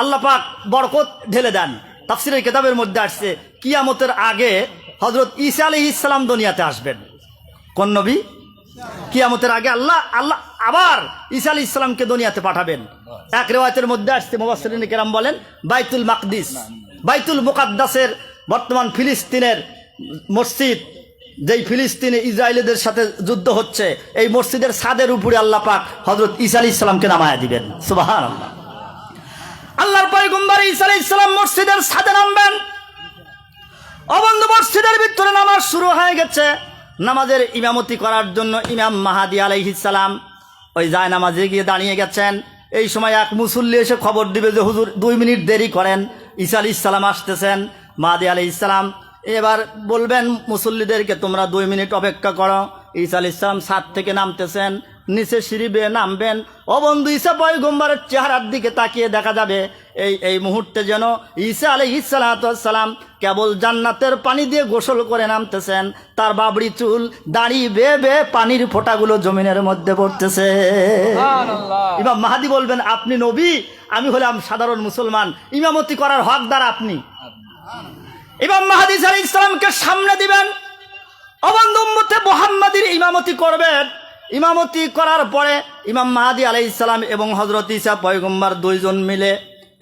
আল্লাহ পাক বরকত ঢেলে দেন। তাফসিরের কেতাবের মধ্যে আসছে, কিয়ামতের আগে হজরত ঈসা আলী ইসলাম দুনিয়াতে আসবেন। কোন নবী? কিয়ামতের আগে আল্লাহ আল্লাহ আবার ঈসা আলী ইসলামকে দুনিয়াতে পাঠাবেন। এক রেওয়ায়তের মধ্যে আসছে মোবাসরিন কেরাম বলেন, বাইতুল মাকদিস। বাইতুল মুকাদ্দাসের বর্তমান ফিলিস্তিনের মসজিদ, যেই ফিলিস্তিনে ইসরায়েলিদের সাথে যুদ্ধ হচ্ছে, এই মসজিদের ছাদের উপরে আল্লাহ পাক হজরত ঈসা আলী ইসলামকে নামায়া দিবেন। সুবাহান আল্লাহ আল্লাহর পয়গম্বর আলী ইসলাম মসজিদের ছাদে নামবেন। অবন্ধ মসজিদের ভিতরে শুরু হয়ে গেছে। নামাজের ইমামতি করার জন্য ইমাম মাহাদি আলাইহিসালাম ওই যায় নামাজে গিয়ে দাঁড়িয়ে গেছেন। এই সময় এক মুসল্লি এসে খবর দিবে যে, হুজুর, দুই মিনিট দেরি করেন। ঈসা আলি আসতেছেন। মাহাদি আলি ইসলাম এবার বলবেন, মুসল্লিদেরকে তোমরা দুই মিনিট অপেক্ষা করো। ঈসা আলি ইসলাম ছাদ থেকে নামতেছেন। নিচে সিঁড়ি বেয়ে নামবেন। অবন্ধু ঈসা পয়গম্বরের চেহারার দিকে তাকিয়ে দেখা যাবে। এই এই মুহূর্তে যেন ঈসা আলি ইসালাতাম কেবল জান্নাতের পানি দিয়ে গোসল করে নামতেছেন। তার বাবরি চুল দাড়ি বেয়ে বেয়ে পানির ফোঁটাগুলো জমিনের মধ্যে পড়তেছে। ইমাম মাহাদি বলবেন আপনি নবী আমি হলাম সাধারণ মুসলমান। ইমামতি করার হকদার আপনি। ইমাম মাহাদি আলী ইসলামকে সামনে দিবেন। অবন্ধ মোহাম্মদীর ইমামতি করবেন। ইমামতি করার পরে ইমাম মাহাদি আলাই ইসলাম এবং হজরত ইসা পয়গম্বর দুইজন মিলে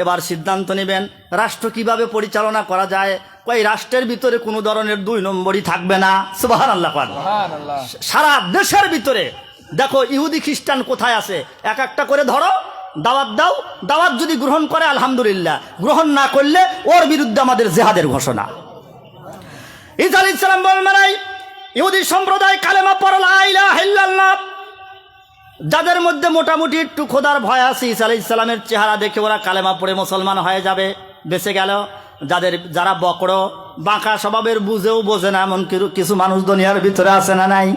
এবার সিদ্ধান্ত নেবেন রাষ্ট্র কীভাবে পরিচালনা করা যায়? কই রাষ্ট্রের ভিতরে কোনো ধরনের দুই নম্বরই থাকবে না? সুবাহ আল্লাহ সারা দেশের ভিতরে দেখো ইহুদি খ্রিস্টান কোথায় আছে? এক একটা করে ধরো দাওয়াত দাও দাওয়াত যদি গ্রহণ করে আলহামদুলিল্লাহ। গ্রহণ না করলে ওর বিরুদ্ধে আমাদের জেহাদের ঘোষণা। ঈসা আলী ইসলাম বলবেন ইহুদি সম্প্রদায় কালেমা পড়লা আইলা যাদের মধ্যে মোটামুটি একটু খোদার ভয় আছে ইসা ইসলামের চেহারা দেখে ওরা কালেমা পড়ে মুসলমান হয়ে যাবে, বেঁচে গেল। যাদের, যারা বকড়ো বাঁকা স্বভাবের বুঝেও বোঝে না এমন কিছু মানুষ দুনিয়ার ভিতরে আছে না নাই।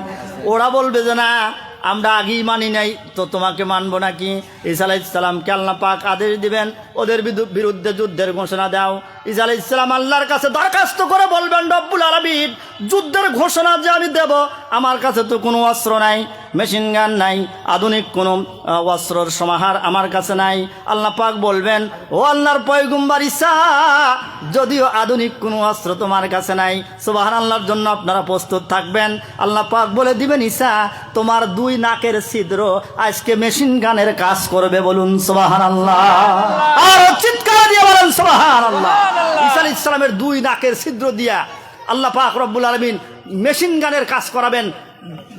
ওরা বলবে যে না আমরা আগেই মানি নাই, তো তোমাকে মানব নাকি? ঈসা আলাহ ইসলামকে আল্লাহ পাক আদেশ দিবেন? ওদের বিরুদ্ধে যুদ্ধের ঘোষণা দাও। ঈসা ইসলাম আল্লাহর কাছে দরখাস্ত করে বলবেন, রব্বুল আলমিন, যুদ্ধের ঘোষণা যে আমি দেব, আমার কাছে তো কোনো অস্ত্র নাই। মেশিন গান নাই আধুনিক কোনো অস্ত্রর সমাহার আমার কাছে নাই। আল্লাহ পাক বলবেন ও আল্লাহর পয়গুম্বার ইসা যদিও আধুনিক কোনো অস্ত্র তোমার কাছে নাই সুবাহান আল্লাহর জন্য আপনারা প্রস্তুত থাকবেন। আল্লাহ পাক বলে দিবেন ইসা তোমার দুই নাকের ছিদ্র আজকে মেশিন গানের কাজ করবে বলুন সুবাহান আল্লাহ আর চিৎকার দিয়ে বলেন সুবাহান আল্লাহ ইসলামের দুই নাকের ছিদ্র দিয়া আল্লাহ পাক রব্বুল আলমিন মেশিন গানের কাজ করাবেন।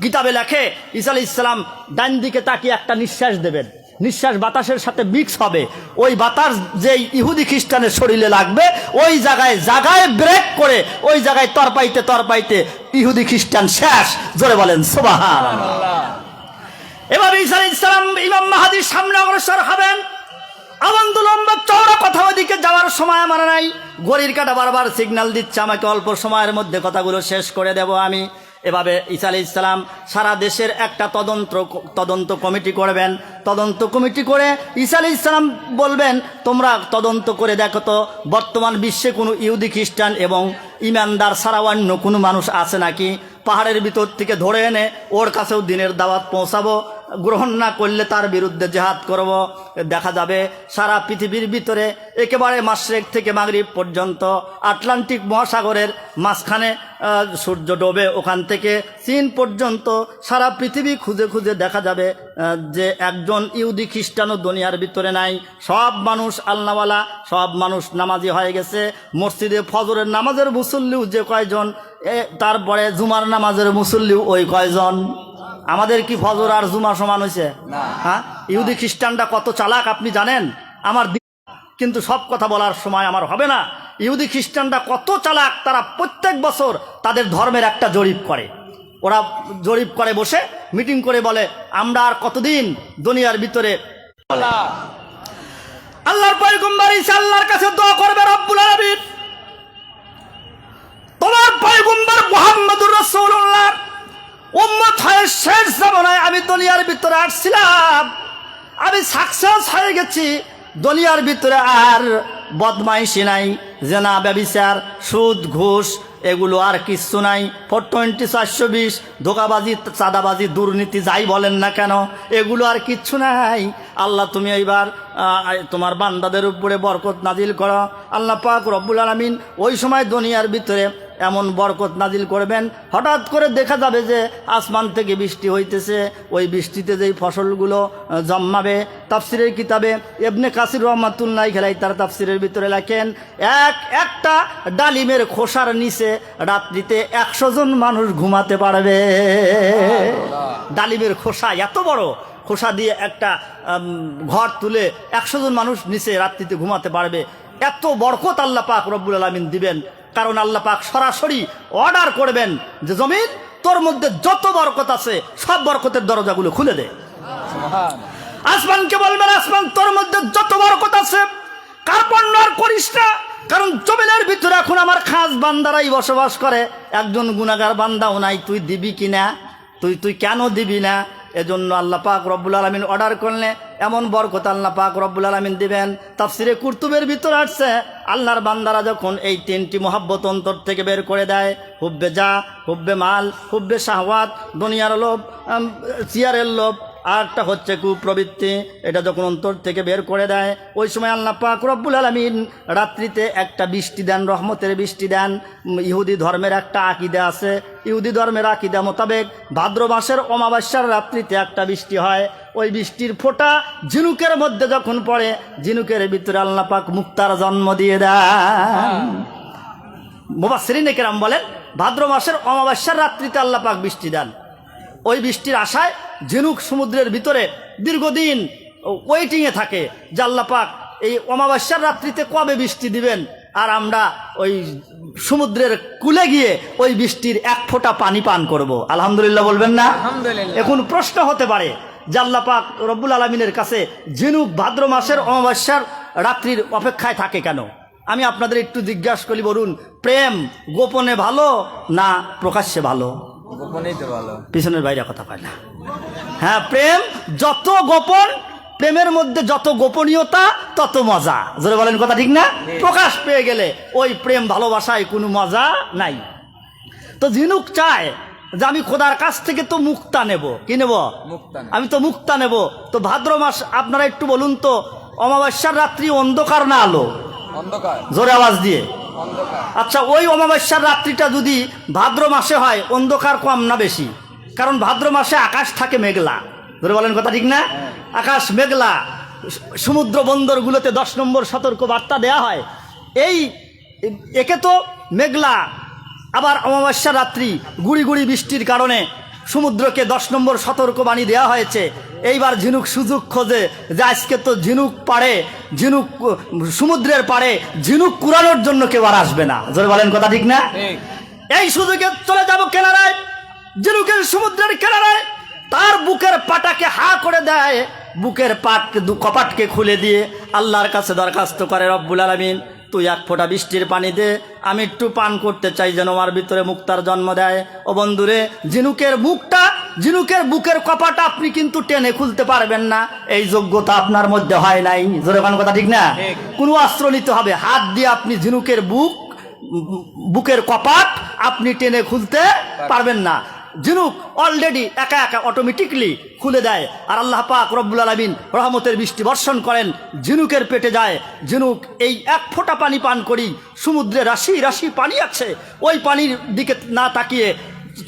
কিতাবে লেখে আলাইহিস ইসলাম ডান দিকে তাকিয়ে একটা নিঃশ্বাস দেবেন। নিঃশ্বাস বাতাসের সাথে মিক্স হবে। ওই বাতাস যে ইহুদি খ্রিস্টানের শরীরে লাগবে, ওই জায়গায় জায়গায় ব্রেক করে, ওই জায়গায় তরপাইতে তরপাইতে ইহুদি খ্রিস্টান শেষ। জোরে বলেন সোবাহান ঈসা আলাইহিস ইসলাম ইমাম মাহাদির সামনে অগ্রসর হবেন। চওড়া যাওয়ার সময় আমার নাই। কাটা বারবার সিগন্যাল দিচ্ছে, আমাকে অল্প সময়ের মধ্যে কথাগুলো শেষ করে দেব আমি। এভাবে ইসা আলি ইসলাম সারা দেশের একটা তদন্ত তদন্ত কমিটি করবেন। তদন্ত কমিটি করে ইসা আলি ইসলাম বলবেন, তোমরা তদন্ত করে দেখো তো, বর্তমান বিশ্বে কোনো ইহুদি খ্রিস্টান এবং ইমানদার সারা অন্য কোনো মানুষ আছে নাকি? পাহাড়ের ভিতর থেকে ধরে এনে ওর কাছেও দিনের দাওয়াত পৌঁছাবো। গ্রহণ না করলে তার বিরুদ্ধে জেহাদ করব। দেখা যাবে সারা পৃথিবীর ভিতরে একেবারে মাসরেক থেকে মাগরিব পর্যন্ত আটলান্টিক মহাসাগরের মাঝখানে সূর্য ডোবে ওখান থেকে চীন পর্যন্ত সারা পৃথিবী খুঁজে খুঁজে দেখা যাবে যে একজন ইহুদি খ্রিস্টানও দুনিয়ার ভিতরে নাই। সব মানুষ আল্লাহওয়ালা, সব মানুষ নামাজি হয়ে গেছে। মসজিদে ফজরের নামাজের মুসল্লিও যে কয়জন তারপরে জুমার নামাজের মুসল্লিও ওই কয়জন। আমাদের কি ফজর আর জুমা সমান হয়েছে হ্যাঁ? ইহুদি খ্রিস্টানটা কত চালাক আপনি জানেন? আমার কিন্তু সব কথা বলার সময় আমার হবে না। ইহুদি খ্রিস্টানরা কত চালাক তারা প্রত্যেক বছর তাদের ধর্মের একটা জরিপ করে। ওরা জরিপ করে বসে মিটিং করে বলে আমরা আর কতদিন দুনিয়ার ভিতরে আল্লাহর পয়গম্বর ঈসা আল্লাহর কাছে দোয়া করবে রব্বুল আলামিন তোমার পয়গম্বর মুহাম্মদুর রাসূলুল্লাহ উম্মত হয়ে শেষ জামানায় আমি দুনিয়ার ভিতরে আসছিলাম। আমি সাকসেস হয়ে গেছি, দুনিয়ার ভিতরে আর বদমাইশি নাই, জেনা, ব্যবিচার, সুদ, ঘুষ, এগুলো আর কিচ্ছু নাই। ফোর টোয়েন্টি চারশো বিশ, ধোকাবাজি, চাঁদাবাজি, দুর্নীতি যাই বলেন না কেন, এগুলো আর কিচ্ছু নাই। আল্লাহ তুমি এইবার তোমার বান্দাদের উপরে বরকত নাজিল করো। আল্লাহ পাক রব্বুল আলমিন ওই সময় দুনিয়ার ভিতরে এমন বরকত নাজিল করবেন। হঠাৎ করে দেখা যাবে যে আসমান থেকে বৃষ্টি হইতেছে। ওই বৃষ্টিতে যেই ফসলগুলো জন্মাবে তাফসিরের কিতাবে এবনে কাসির রহমাতুল্লাহ খেলাই তার তাফসিরের ভিতরে লেখেন এক একটা ডালিমের খোসার নিচে রাত্রিতে একশো জন মানুষ ঘুমাতে পারবে। ডালিমের খোসা এত বড় খোসা দিয়ে একটা ঘর তুলে একশো জন মানুষ নিচে রাত্রিতে ঘুমাতে পারবে। এত বরকত আল্লাহ পাক রব্বুল আলমিন দিবেন। কারণ আল্লাহ পাক সরাসরি অর্ডার করবেন যে জমিন তোর মধ্যে যত বরকত আছে সব বরকতের দরজাগুলো খুলে দে। আসমানকে বলবেন আসমান তোর মধ্যে যত বরকত আছে কার্পণ্য আর করিস না কারণ জমিনের ভিতরে এখন আমার খাস বান্দারাই বসবাস করে। একজন গুণাগার বান্দাও নাই তুই দিবি কিনা তুই তুই কেন দিবি না? এজন্য আল্লাহ পাক রব্বুল আলমিন অর্ডার করলে এমন বরকত আল্লাহ পাক রব্বুল আলমিন দিবেন। তাফসিরে কুর্তুবের ভিতর আসছে, আল্লাহর বান্দারা যখন এই তিনটি মহাব্বত অন্তর থেকে বের করে দেয়, হুব্বে যা, হুব্বে মাল, হুব্বে শাহওয়াত, দুনিয়ার লোভ চিয়ারের লোভ আর একটা হচ্ছে কুপ্রবৃত্তি, এটা যখন অন্তর থেকে বের করে দেয়, ওই সময় আল্লাহ পাক রব্বুল আলমিন রাত্রিতে একটা বৃষ্টি দেন, রহমতের বৃষ্টি দেন। ইহুদি ধর্মের একটা আকিদা আছে। ইহুদি ধর্মের আকিদা মোতাবেক ভাদ্র মাসের অমাবস্যার রাত্রিতে একটা বৃষ্টি হয়। ওই বৃষ্টির ফোঁটা ঝিনুকের মধ্যে যখন পড়ে, ঝিনুকের ভিতরে আল্লাহ পাক মুক্তার জন্ম দিয়ে দেন। বাবা শ্রীনেকেরাম বলেন ভাদ্র মাসের অমাবস্যার রাত্রিতে আল্লাহ পাক বৃষ্টি দেন। ওই বৃষ্টির আশায় ঝিনুক সমুদ্রের ভিতরে দীর্ঘদিন ওয়েটিংয়ে থাকে। যে আল্লাহ পাক এই অমাবস্যার রাত্রিতে কবে বৃষ্টি দিবেন? আর আমরা ওই সমুদ্রের কুলে গিয়ে ওই বৃষ্টির এক ফোঁটা পানি পান করব। আলহামদুলিল্লাহ বলবেন না। এখন প্রশ্ন হতে পারে যে আল্লাহ পাক রব্বুল আলমিনের কাছে ঝিনুক ভাদ্র মাসের অমাবস্যার রাত্রির অপেক্ষায় থাকে কেন? আমি আপনাদের একটু জিজ্ঞাসা করি বলুন প্রেম গোপনে ভালো না প্রকাশ্যে ভালো? পিছনের বাইরে কথা পায় না। হ্যাঁ প্রেম যত গোপন প্রেমের মধ্যে যত গোপনীয়তা তত মজা। জোরে বলেন কথা ঠিক না? প্রকাশ পেয়ে গেলে ওই প্রেম ভালোবাসায় কোনো মজা নাই। তো ঝিনুক চায় যে আমি খোদার কাছ থেকে তো মুক্তা নেব। কি নেব। আমি তো মুক্তা নেব। তো ভাদ্র মাস আপনারা একটু বলুন তো অমাবস্যার রাত্রি অন্ধকার না আলো? অন্ধকার। জোরে আওয়াজ দিয়ে। আচ্ছা ওই অমাবস্যার রাত্রিটা যদি ভাদ্র মাসে হয় অন্ধকার কম না বেশি? কারণ ভাদ্র মাসে আকাশ থাকে মেঘলা। ধরে বলেন কথা ঠিক না? আকাশ মেঘলা। সমুদ্র বন্দরগুলোতে দশ নম্বর সতর্ক বার্তা দেয়া হয়। এই একে তো মেঘলা আবার অমাবস্যা রাত্রি গুড়ি গুড়ি বৃষ্টির কারণে সমুদ্রকে দশ নম্বর সতর্কবাণী দেওয়া হয়েছে। এইবার ঝিনুক সুযোগ খোঁজে যে আজকে তো ঝিনুক পাড়ে ঝিনুক সমুদ্রের পাড়ে ঝিনুক কুড়ানোর জন্য কেউ আর আসবে না। জোরে বলেন কথা ঠিক না? এই সুযোগে চলে যাব কেনারায় ঝিনুকের সমুদ্রের কেনারায়। তার বুকের পাটাকে হা করে দেয় বুকের পাটকে দু কপাটকে খুলে দিয়ে আল্লাহর কাছে দরখাস্ত করে রব্বুল আলমিন তুই এক ফোঁটা বৃষ্টির পানি দে আমি একটু পান করতে চাই যেন আমার ভিতরে মুক্তার জন্ম দেয়। ও বন্ধুরে ঝিনুকের মুখটা ঝিনুকের বুকের কপাটা আপনি কিন্তু টেনে খুলতে পারবেন না। এই যোগ্যতা আপনার মধ্যে হয় নাই। জোরে কোন কথা ঠিক না? কোনো অস্ত্র নিতে হবে। হাত দিয়ে আপনি ঝিনুকের বুক বুকের কপাট আপনি টেনে খুলতে পারবেন না। ঝিনুক অলরেডি একা একা অটোমেটিকলি খুলে দেয়। আর আল্লাহ পাক রব্বুল আলমিন রহমতের বৃষ্টি বর্ষণ করেন। ঝিনুকের পেটে যায়। ঝিনুক এই এক ফোঁটা পানি পান করি। সমুদ্রে রাশি রাশি পানি আছে। ওই পানির দিকে না তাকিয়ে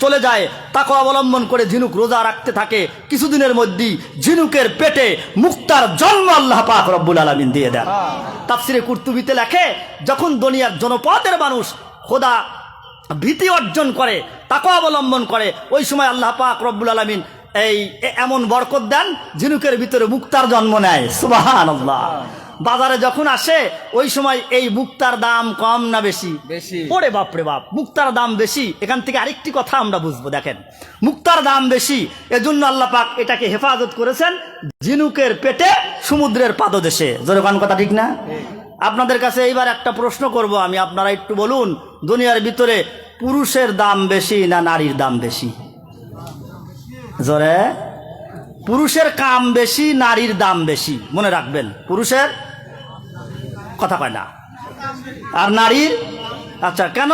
চলে যায়। তাকে অবলম্বন করে ঝিনুক রোজা রাখতে থাকে। কিছুদিনের মধ্যেই ঝিনুকের পেটে মুক্তার জন্ম আল্লাহ পাক রব্বুল আলমিন দিয়ে দেন। তাফসিরে কুর্তুবিতে লেখে, যখন দুনিয়ার জনপদের মানুষ খোদা ভীতি অর্জন করে, তাকে অবলম্বন করে, ওই সময় আল্লাহ পাক রব্বুল আলমিন এই এমন বরকত দেন, ঝিনুকের ভিতরে মুক্তার জন্ম নেয়। সুবাহান বাজারে যখন আসে ওই সময় এই মুক্তার দাম কম না বেশি? বেশি। ওরে বাপ রে বাপ মুক্তার দাম বেশি। এখান থেকে আরেকটি কথা আমরা বুঝব দেখেন। মুক্তার দাম বেশি এজন্য আল্লাহ পাক এটাকে হেফাজত করেছেন ঝিনুকের পেটে সমুদ্রের পাদদেশে। জোরকান কথা ঠিক না? আপনাদের কাছে এইবার একটা প্রশ্ন করব আমি আপনারা একটু বলুন দুনিয়ার ভিতরে পুরুষের দাম বেশি না নারীর দাম বেশি? জোরে। পুরুষের কাম বেশি নারীর দাম বেশি। মনে রাখবেন পুরুষের কথা কয় না। আর নারীর আচ্ছা কেন?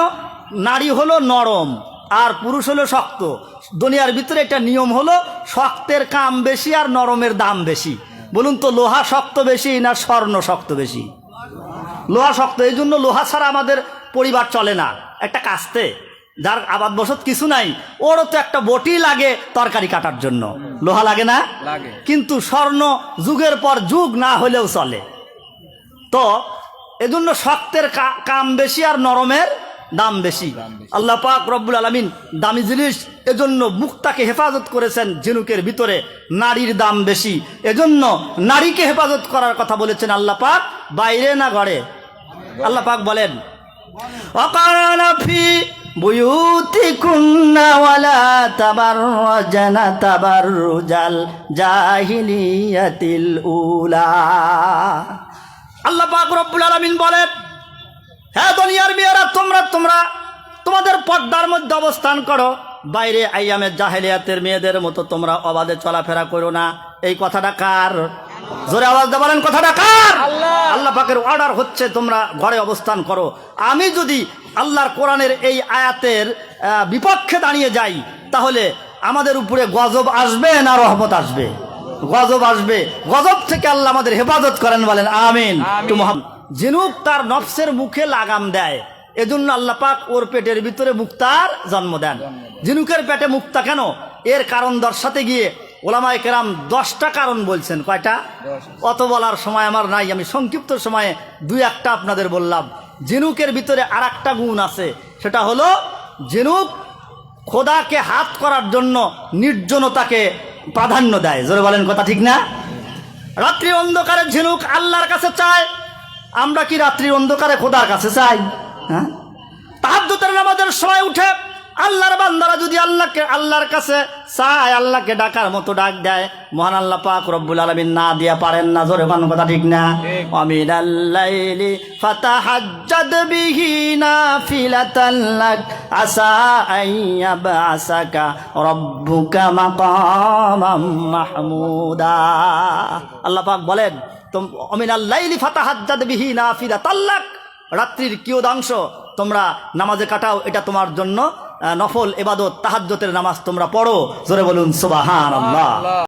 নারী হলো নরম আর পুরুষ হলো শক্ত। দুনিয়ার ভিতরে একটা নিয়ম হলো শক্তের কাম বেশি আর নরমের দাম বেশি। বলুন তো লোহা শক্ত বেশি না স্বর্ণ শক্ত বেশি? লোহা শক্ত এই জন্য লোহা ছাড়া আমাদের পরিবার চলে না। একটা কাস্তে যার আবাদ বসত কিছু নাই ওরও তো একটা বটি লাগে তরকারি কাটার জন্য। লোহা লাগে না? কিন্তু স্বর্ণ যুগের পর যুগ না হলেও চলে। তো এজন্য শক্তের কাম বেশি আর নরমের দাম বেশি। আল্লাহ পাক রব্বুল আলমিন দামি জিনিস এজন্য মুক্তাকে হেফাজত করেছেন ঝিনুকের ভিতরে নারীর দাম বেশি। এজন্য নারীকে হেফাজত করার কথা বলেছেন আল্লাহ পাক বাইরে না ঘরে? আল্লাহ পাক বলেন অকারানাফি বুয়ুতিকুন্না জাহিলিয়াতিল উলা। আল্লাহ পাক রব্বুল আলামিন বলেন হ্যাঁ দুনিয়ার মেয়েরা তোমরা তোমরা তোমাদের পর্দার মধ্যে অবস্থান করো। বাইরে আইয়ামের জাহেলিয়াতের মেয়েদের মতো তোমরা অবাধে চলাফেরা করো না। এই কথাটা কার? জোরে আওয়াজ দিয়ে বলেন কথাটা কার? আল্লাহ। পাকের অর্ডার হচ্ছে তোমরা ঘরে অবস্থান করো। আমি যদি আল্লাহর কোরআনের এই আয়াতের বিপক্ষে দাঁড়িয়ে যাই তাহলে আমাদের উপরে গজব আসবে না রহমত আসবে? গজব আসবে। গজব থেকে আল্লাহ আমাদের হেফাজত করেন বলেন আমিন। জিনুক তার নফসের মুখে লাগাম দেয়। এজন্য আল্লাহ পাক ওর পেটের ভিতরে মুক্তার জন্ম দেন। জিনুকের পেটে মুক্তা কেন? এর কারণ দর্শাতে গিয়ে ওলামায় কেরাম দশটা কারণ বলছেন। কয়টা? অত বলার সময় আমার নাই। আমি সংক্ষিপ্ত সময়ে দুই একটা আপনাদের বললাম। জিনুকের ভিতরে আর একটা গুণ আছে। সেটা হলো জিনুক খোদাকে হাত করার জন্য নির্জনতাকে প্রাধান্য দেয়। জোরে বলেন কথা ঠিক না? রাত্রি অন্ধকারে ঝিনুক আল্লাহর কাছে চায়। আমরা কি রাত্রি অন্ধকারে খোদার কাছে চাই? হ্যাঁ? তাহাজ্জুদের নামাজের সময় উঠে আল্লাহর বান্দারা যদি আল্লাহকে আল্লাহর কাছে চায় আল্লাহকে ডাকার মতো ডাক দেয় মহান আল্লাহ পাক রব্বুল আলামিন না দিয়া পারেন না। জোরে কোন কথা ঠিক না? আমিন আল্লাইলি ফাতাহাজ্জাদ বিহি নাফিলাতান লাক আসা আইয়াবাসাকা রব্বুকা মাকামাম মাহমুদা। আল্লাহ পাক বলেন তোম অমিন আল্লাইলি ফাতাহাজ্জাদ বিহি নাফিলাতাল লাক রাত্রির কিয়দাংশ তোমরা নামাজে কাটাও এটা তোমার জন্য নফল এবাদত তাহাজ্জতের নামাজ তোমরা পড়ো। জোরে বলুন সুবাহান আল্লাহ